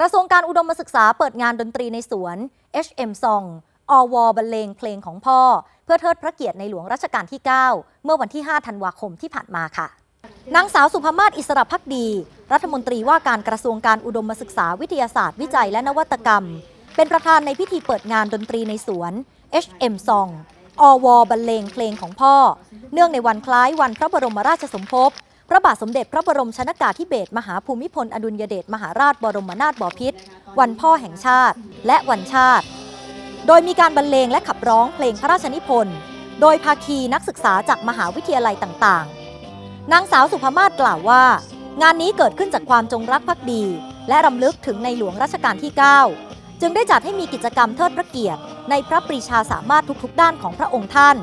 กระทรวงการอุดมศึกษาเปิดงานดนตรีในสวน HM Song อวบรรเลงเพลงของพ่อ เพื่อเทิดพระเกียรติในหลวงรัชกาลที่ 9 เมื่อวันที่ 5 ธันวาคมที่ผ่านมาค่ะ นางสาวสุภามาศอิสระพักดี รัฐมนตรีว่าการกระทรวงการอุดมศึกษาวิทยาศาสตร์วิจัยและนวัตกรรม เป็นประธานในพิธีเปิดงานดนตรีในสวน HM Song อวบรรเลงเพลงของพ่อ เนื่องในวันคล้ายวันพระบรมราชสมภพ พระบาทสมเด็จพระบรมชนากาธิเบศรมหาภูมิพล อดุลยเดชมหาราชบรมนาถบพิตรวันพ่อแห่งชาติ และวันชาติ โดยมีการบรรเลงและขับร้องเพลงพระราชนิพนธ์โดยภาคีนักศึกษาจากมหาวิทยาลัยต่างๆ นางสาวสุภามาศกล่าวว่า งานนี้เกิดขึ้นจากความจงรักภักดี และรำลึกถึงในหลวงรัชกาลที่ 9 จึงได้จัดให้มีกิจกรรมเทิดพระเกียรติ ในพระปรีชาสามารถทุกๆ ด้านของพระองค์ท่าน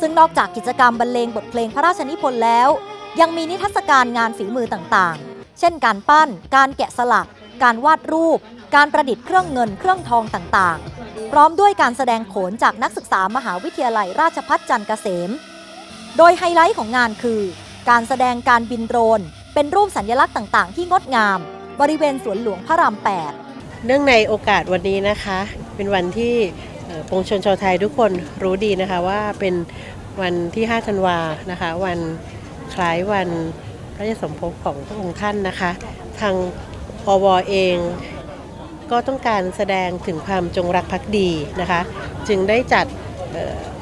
ซึ่งนอกจากกิจกรรมบรรเลงบทเพลงพระราชนิพนธ์แล้ว ยังมีนิทรรศการงานฝีมือต่างๆ เช่นการปั้น การแกะสลัก การวาดรูป การประดิษฐ์เครื่องเงินเครื่องทองต่างๆ พร้อมด้วยการแสดงโขนจากนักศึกษามหาวิทยาลัยราชภัฏจันทร์เกษม โดยไฮไลท์ของงานคือ การแสดงการบินโดรน เป็นรูปสัญลักษณ์ต่างๆ ที่งดงาม บริเวณสวนหลวงพระราม8เนื่องในโอกาสวันนี้นะคะ เป็นวันที่ปวงชนชาวไทยทุกคนรู้ดีนะคะว่าเป็นวันที่ 5 ธันวานะคะ วัน คล้ายวันพระยาสมภพของพระองค์ท่านนะคะ ทางอวเองก็ต้องการแสดงถึงความจงรักภักดีนะคะ จึงได้จัด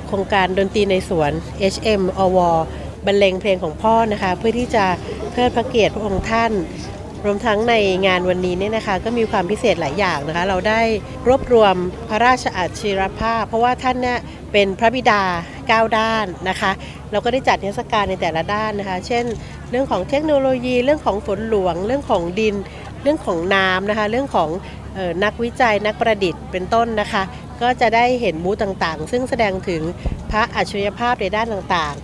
โครงการดนตรีในสวน HM อวบรรเลงเพลงของพ่อนะคะ เพื่อที่จะเทิดพระเกียรติพระองค์ท่าน รวมทั้งในงานวันนี้เนี่ยนะคะก็มีความพิเศษหลายอย่างนะคะ เราได้รวบรวมพระราชอาชีรภาพ เพราะว่าท่านเนี่ยเป็นพระบิดา 9 ด้านนะคะ เราก็ได้จัดเทศกาลในแต่ละด้านนะคะ เช่น เรื่องของเทคโนโลยี เรื่องของฝนหลวง เรื่องของดิน เรื่องของน้ำนะคะ เรื่องของออนักวิจัยนักประดิษฐ์เป็นต้นนะคะ ก็จะได้เห็นบูธต่างๆ ซึ่งแสดงถึงพระอัจฉริยภาพในด้านต่าง